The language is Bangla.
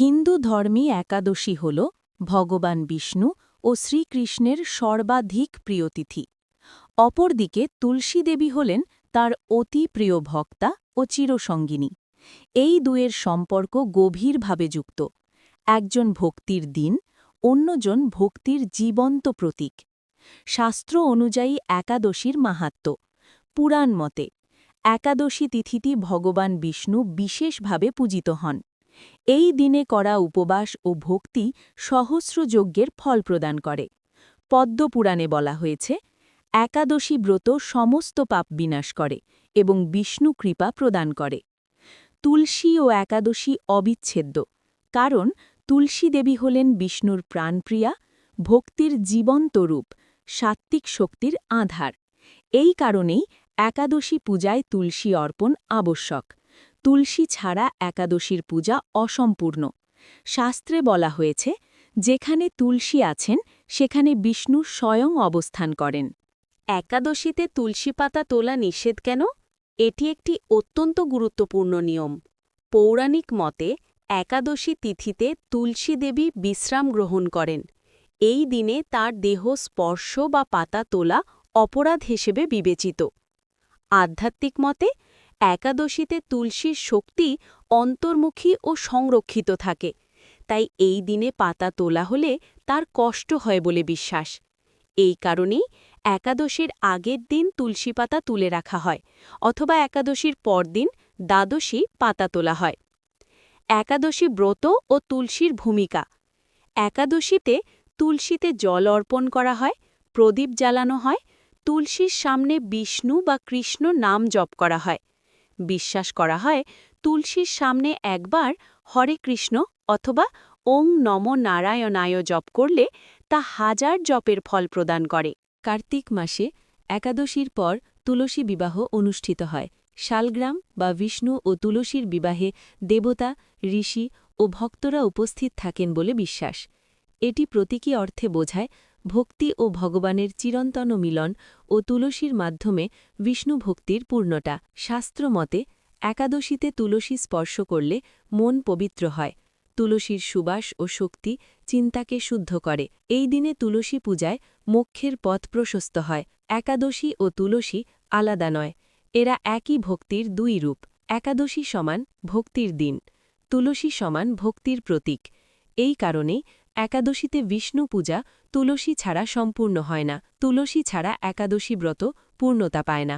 হিন্দু ধর্মী একাদশী হল ভগবান বিষ্ণু ও শ্রীকৃষ্ণের সর্বাধিক প্রিয় তিথি। অপরদিকে তুলসী দেবী হলেন তার অতি প্রিয় ভক্তা ও চিরসঙ্গিনী। এই দুয়ের সম্পর্ক গভীরভাবে যুক্ত। একজন ভক্তির দিন, অন্যজন ভক্তির জীবন্ত প্রতীক। শাস্ত্র অনুযায়ী একাদশীর মাহাত্ম। পুরাণ মতে, একাদশী তিথিটি ভগবান বিষ্ণু বিশেষভাবে পূজিত হন। এই দিনে করা উপবাস ও ভক্তি সহস্র যজ্ঞের ফল প্রদান করে। পদ্মপুরাণে বলা হয়েছে, একাদশী ব্রত সমস্ত পাপ বিনাশ করে এবং বিষ্ণু কৃপা প্রদান করে। তুলসী ও একাদশী অবিচ্ছেদ্য, কারণ তুলসী দেবী হলেন বিষ্ণুর প্রাণপ্রিয়া, ভক্তির জীবন্ত রূপ, সাত্ত্বিক শক্তির আধার। এই কারণেই একাদশী পূজায় তুলসী অর্পণ আবশ্যক। তুলসী ছাড়া একাদশীর পূজা অসম্পূর্ণ। শাস্ত্রে বলা হয়েছে, যেখানে তুলসী আছেন, সেখানে বিষ্ণু স্বয়ং অবস্থান করেন। একাদশীতে তুলসী পাতা তোলা নিষেধ কেন? এটি একটি অত্যন্ত গুরুত্বপূর্ণ নিয়ম। পৌরাণিক মতে, একাদশী তিথিতে তুলসী দেবী বিশ্রাম গ্রহণ করেন। এই দিনে তার দেহ স্পর্শ বা পাতা তোলা অপরাধ হিসেবে বিবেচিত। আধ্যাত্মিক মতে একাদশীতে তুলসীর শক্তি অন্তর্মুখী ও সংরক্ষিত থাকে। তাই এই দিনে পাতা তোলা হলে তার কষ্ট হয় বলে বিশ্বাস। এই কারণেই একাদশীর আগের দিন তুলসী পাতা তুলে রাখা হয়, অথবা একাদশীর পরদিন দ্বাদশী পাতা তোলা হয়। একাদশী ব্রত ও তুলসীর ভূমিকা। একাদশীতে তুলসীতে জল অর্পণ করা হয়, প্রদীপ জ্বালানো হয়, তুলসীর সামনে বিষ্ণু বা কৃষ্ণ নাম জপ করা হয়। বিশ্বাস করা হয়, তুলসীর সামনে একবার হরে কৃষ্ণ অথবা ওং নম নারায়ণায় জপ করলে তা হাজার জপের ফল প্রদান করে। কার্তিক মাসে একাদশীর পর তুলসী বিবাহ অনুষ্ঠিত হয়। শালগ্রাম বা বিষ্ণু ও তুলসীর বিবাহে দেবতা, ঋষি ও ভক্তরা উপস্থিত থাকেন বলে বিশ্বাস। এটি প্রতীকী অর্থে বোঝায় ভক্তি ও ভগবানের চিরন্তন মিলন ও তুলসীর মাধ্যমে বিষ্ণু ভক্তির পূর্ণতা। শাস্ত্রমতে একাদশীতে তুলসী স্পর্শ করলে মন পবিত্র হয়। তুলসীর সুবাস ও শক্তি চিন্তাকে শুদ্ধ করে। এই দিনে তুলসী পূজায় মোক্ষের পথ প্রশস্ত হয়। একাদশী ও তুলসী আলাদা নয়, এরা একই ভক্তির দুই রূপ। একাদশী সমান ভক্তির দিন, তুলসী সমান ভক্তির প্রতীক। এই কারণেই একাদশীতে বিষ্ণু পূজা তুলসী ছাড়া সম্পূর্ণ হয় না। তুলসী ছাড়া একাদশী ব্রত পূর্ণতা পায় না।